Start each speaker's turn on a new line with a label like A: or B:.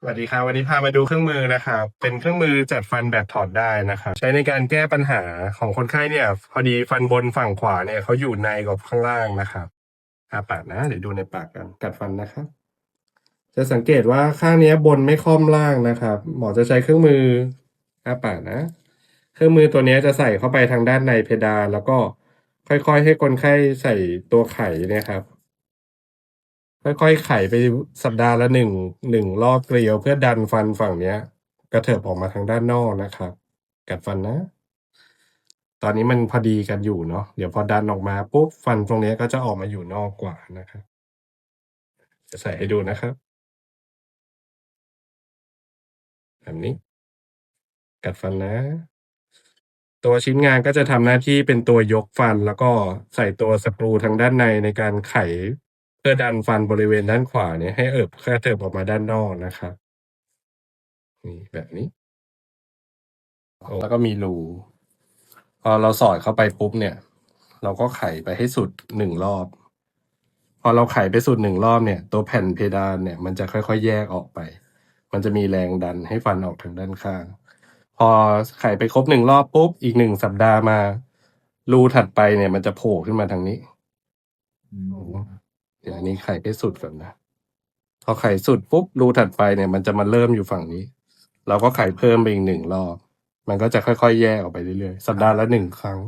A: สวัสดีครับวันนี้พามาดูเครื่องมือนะครับเป็นเครื่องมือจัดฟันแบบถอดได้นะครับใช้ในการแก้ปัญหาของคนไข้เนี่ย พอดีฟันบนฝั่งขวาเนี่ยเขาอยู่ในกับข้างล่างนะครับอาปากนะเดี๋ยวดูในปากกันกัดฟันนะครับ จะสังเกตว่าข้างนี้บนไม่ค่อมล่างนะครับ หมอจะใช้เครื่องมืออาปากนะ เครื่องมือตัวนี้จะใส่เข้าไปทางด้านในเพดานแล้วก็ค่อยๆ ให้คนไข้ใส่ตัวไขเนี่ยครับ ค่อยๆไขไปสัปดาห์ละหนึ่งหนึ่งรอบเกลียวเพื่อดันฟันฝั่งเนี้ย กระเถิบออกมาทางด้านนอกนะครับ กัดฟันนะ ตอนนี้มันพอดีกันอยู่เนาะเดี๋ยวพอดันออกมาปุ๊บฟันตรงนี้ก็จะออกมาอยู่นอกกว่านะครับจะใส่ให้ดูนะครับ แบบนี้ กัดฟันนะ ตัวชิ้นงานก็จะทำหน้าที่เป็นตัวยกฟันแล้วก็ใส่ตัวสกรูทางด้านในในการไข พื่อดันฟันบริเวณด้านขวาเนี่ยให้เอิบแค่เถิบออกมาด้านนอกนะครับนี่แบบนี้ แล้วก็มีรูพอเราสอดเข้าไปปุ๊บเนี่ย เราก็ไขไปให้สุดหนึ่งรอบ พอเราไขไปสุดหนึ่งรอบเนี่ย ตัวแผ่นเพดานเนี่ย มันจะค่อยๆแยกออกไป มันจะมีแรงดันให้ฟันออกทางด้านข้าง พอไขไปครบหนึ่งรอบปุ๊บอีกหนึ่งสัปดาห์มารูถัดไปเนี่ย มันจะโผล่ขึ้นมาทางนี้เดี๋ยวอันนี้ไข่ให้สุดก่อนนะพอไข่สุดปุ๊บรูถัดไปเนี่ยมันจะมาเริ่มอยู่ฝั่งนี้ เราก็ไข่เพิ่มไปอีกหนึ่งรอบ มันก็จะค่อยๆ แยกออกไปเรื่อยๆ สัปดาห์ละหนึ่งครั้ง